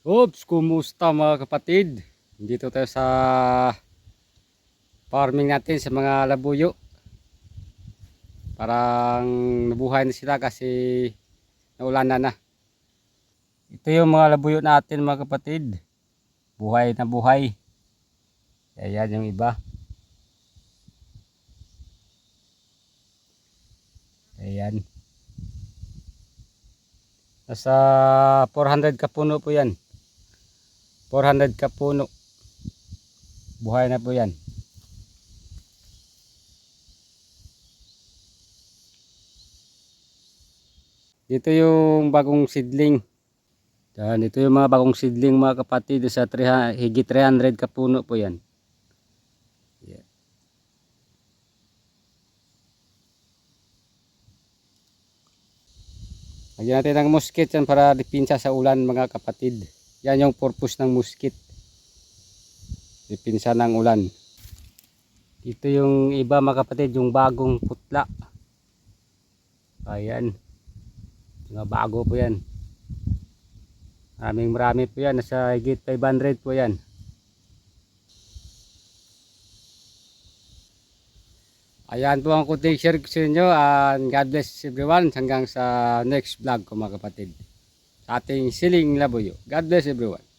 Oops, kumusta mga kapatid? Dito tayo sa farming natin sa mga labuyo. Parang nabuhay na sila kasi naulan na. Ito yung mga labuyo natin mga kapatid. Buhay na buhay. Ayan yung iba. Ayan. Nasa 400 kapuno po yan. 400 kapuno. Buhay na po yan. Dito yung bagong seedling. Yan, ito yung mga bagong seedling mga kapatid sa 300, higit 300 kapuno po yan. Yan. Lagyan natin ng musket para dipinsa sa ulan mga kapatid. Yan yung purpose ng musket. Dipinsa ng ulan. Ito yung iba mga kapatid, yung bagong putla. Ayan. Mga bago po yan. Maraming marami po yan. Nasa higit 500 po yan. Ayan po ang kunting share ko sa inyo. And God bless everyone. Hanggang sa next vlog ko mga kapatid. Ating siling labuyo. God bless everyone.